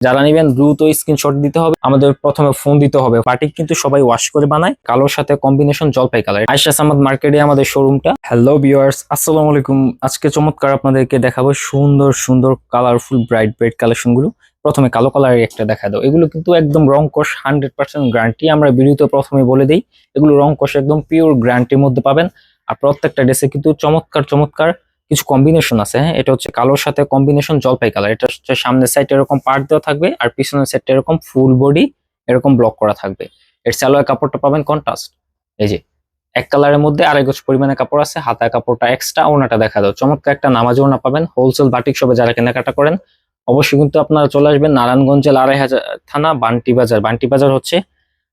যারা নেবেন দ্রুত স্ক্রিনশট দিতে হবে। আমাদের প্রথমে ফোন দিতে হবে। বাটিক কিন্তু সবাই ওয়াশ করে বানায়। কালোর সাথে কম্বিনেশন জলপাই কালার আয়সা সামাদ মার্কেটে আমাদের শোরুমটা হ্যালো ভিউয়ার্স আসসালামু আলাইকুম। আজকে চমৎকার আপনাদেরকে দেখাবো সুন্দর সুন্দর কালারফুল ব্রাইট ব্রাইট কালেকশনগুলো। প্রথমে কালো কালারের একটা দেখা দাও। এগুলো কিন্তু একদম রং কোশ হান্ড্রেড পার্সেন্ট গ্যারান্টি আমরা ভিডিওতে প্রথমে বলে দিই, এগুলো রং কোশ একদম পিওর গ্যারান্টির মধ্যে পাবেন। আর প্রত্যেকটা ড্রেসে কিন্তু চমৎকার চমৎকার কিছু কম্বিনেশন আছে হ্যাঁ? এটা হচ্ছে কালোর সাথে কম্বিনেশন জলপাই কালার এটা হচ্ছে সামনের সাইড এরকম পার্ট দেওয়া থাকবে আর পিছনের সাইডটা এরকম ফুল বডি এরকম ব্লক করা থাকবে। এর সালোয়ার কাপড়টা পাবেন কন্ট্রাস্ট এই যে, এক কালারের মধ্যে আড়াই গজ পরিমাণে কাপড় আছে হাতা কাপড়টা এক্সট্রা ওনাটা দেখা দাও। চমৎকার একটা নামাজ ওনা পাবেন। হোলসেল বাটিক সবে যারা কেনাকাটা করেন, অবশ্যই কিন্তু আপনারা চলে আসবেন নারায়ণগঞ্জ জেলা আড়াই হাজার থানা বান্টি বাজার। বান্টি বাজার হচ্ছে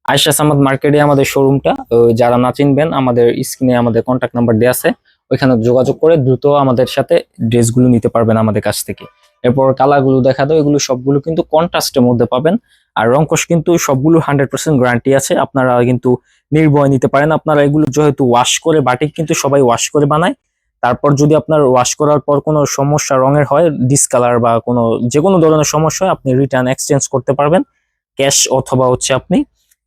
আয়সা সামাদ মার্কেটে আমাদের শোরুমটা যারা না চিনবেন, আমাদের স্ক্রিনে আমাদের কন্ট্যাক্ট নাম্বার দেওয়া আছে। ওইখানে যোগাযোগ করে দ্রুত আমাদের সাথে ড্রেসগুলো নিতে পারবেন আমাদের কাছ থেকে। এরপর কালারগুলো দেখা দাও, এগুলো সবগুলো কিন্তু কন্ট্রাস্টের মধ্যে পাবেন। আর রংকশ কিন্তু সবগুলো হান্ড্রেড পার্সেন্ট গ্যারান্টি আছে। আপনারা কিন্তু নির্ভয় নিতে পারেন। আপনারা এগুলো যেহেতু ওয়াশ করে, বাটিক কিন্তু সবাই ওয়াশ করে বানায়। তারপর যদি আপনার ওয়াশ করার পর কোনো সমস্যা রঙের হয় ডিসকালার বা কোনো যে কোনো ধরনের সমস্যা হয়, আপনি রিটার্ন এক্সচেঞ্জ করতে পারবেন। ক্যাশ অথবা হচ্ছে আপনি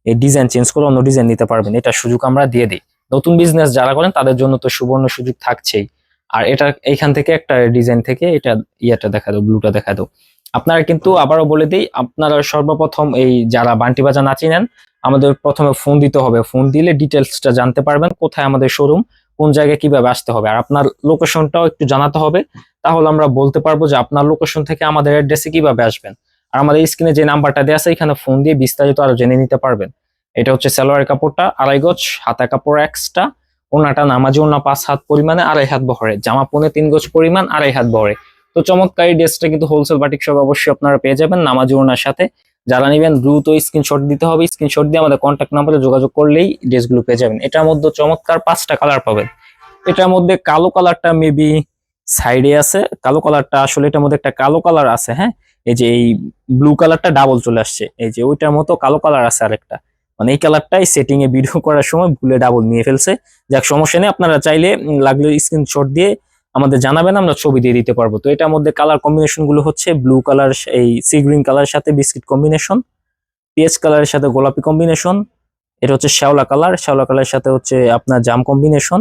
এই ডিজাইন চেঞ্জ করে অন্য ডিজাইন নিতে পারবেন। এটা সুযোগ আমরা দিয়ে দিই। নতুন বিজনেস যারা করেন তাদের জন্য তো সুবর্ণ সুযোগ থাকছেই। আর এটা এইখান থেকে একটা ডিজাইন থেকে এটা ইয়েটা দেখা দাও ব্লুটা দেখা দাও। আপনারা কিন্তু আবারও বলে দিই আপনারা সর্বপ্রথম এই যারা বান্টি বাজা নাচি নেন আমাদের প্রথমে ফোন দিতে হবে। ফোন দিলে ডিটেলসটা জানতে পারবেন কোথায় আমাদের শোরুম কোন জায়গায় কীভাবে আসতে হবে। আর আপনার লোকেশনটাও একটু জানাতে হবে তাহলে আমরা বলতে পারব যে আপনার লোকেশন থেকে আমাদের অ্যাড্রেসে কীভাবে আসবেন। আর আমাদের স্ক্রিনে যে নাম্বারটা দেওয়া আছে এখানে ফোন দিয়ে বিস্তারিত আরও জেনে নিতে পারবেন। এটা হচ্ছে সালোয়ারের কাপড়টা, আড়াই গজ, হাতা কাপড় এক্সট্রা ওনাটা নামাজি ওনা পাঁচ হাত পরিমাণে, আড়াই হাত বহরে। জামা পনে তিন গজ পরিমাণ, আড়াই হাত বহরে। তো চমৎকার ড্রেসটা কিন্তু হোলসেল বাটিক সব অবশ্যই আপনারা পেয়ে যাবেন নামাজি ওনার সাথে। যারা নেবেন, দ্রুত স্ক্রিনশট দিতে হবে। স্ক্রিনশট দিয়ে আমাদের কন্ট্যাক্ট নাম্বারে যোগাযোগ করলেই ড্রেসগুলো পেয়ে যাবেন। এটার মধ্যে চমৎকার পাঁচটা কালার পাবেন। এটার মধ্যে কালো কালারটা মেবি সাইডে আছে। কালো কালারটা আসলে এটার মধ্যে একটা কালো কালার আছে হ্যাঁ? এই যে এই ব্লু কালারটা ডাবল চলে আসছে। এই যে ওইটার মতো কালো কালার আছে আরেকটা। মানে এই কালারটাই সেটিং এ ভিডিও করার সময় ভুলে ডাবল নিয়ে ফেলছে। যাক, সমস্যা নেই, আপনারা চাইলে লাগলে স্ক্রিনশট দিয়ে আমাদের জানাবেন, আমরা ছবি দিয়ে দিতে পারব। তো এটার মধ্যে কালার কম্বিনেশনগুলো হচ্ছে ব্লু কালার এই সি গ্রিন কালারের সাথে বিস্কিট কম্বিনেশন পিএস কালারের সাথে গোলাপি কম্বিনেশন এটা হচ্ছে শ্যাওলা কালার শ্যাওলা কালারের সাথে হচ্ছে আপনার জাম কম্বিনেশন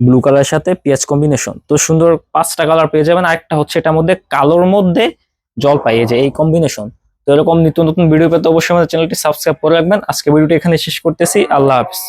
ব্লু কালারের সাথে পেঁয়াজ কম্বিনেশন তো সুন্দর পাঁচটা কালার পেয়ে যাবেন, আরেকটা হচ্ছে এটার মধ্যে কালোর মধ্যে জলপাই, এই যে এই কম্বিনেশন তো এরকম নিত্য নতুন ভিডিও পেতে অবশ্যই আমাদের চ্যানেলটি সাবস্ক্রাইব করে রাখবেন। আজকে ভিডিওটি এখানে শেষ করতেছি। আল্লাহ হাফিজ।